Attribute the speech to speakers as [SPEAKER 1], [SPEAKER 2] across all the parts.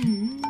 [SPEAKER 1] গ্রাম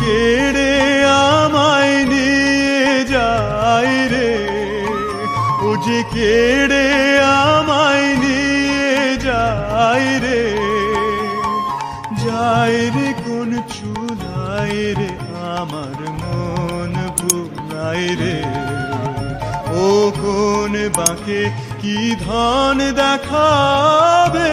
[SPEAKER 1] কেড়ে আমায় নিয়ে যায় রে। ও যে কেড়ে আমায় নিয়ে যায় রে। যায় রে কোন চুলাই রে, আমার মন ভুলাই রে। ও কোন বাঁকে কি ধন দেখাবে?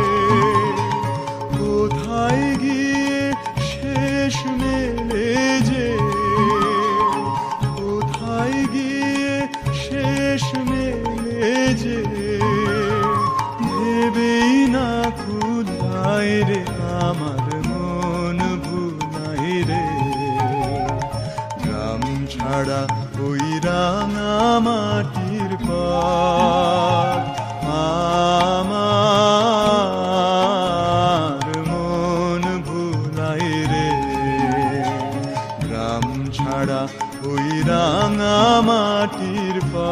[SPEAKER 1] ওই রাঙা মাটির পা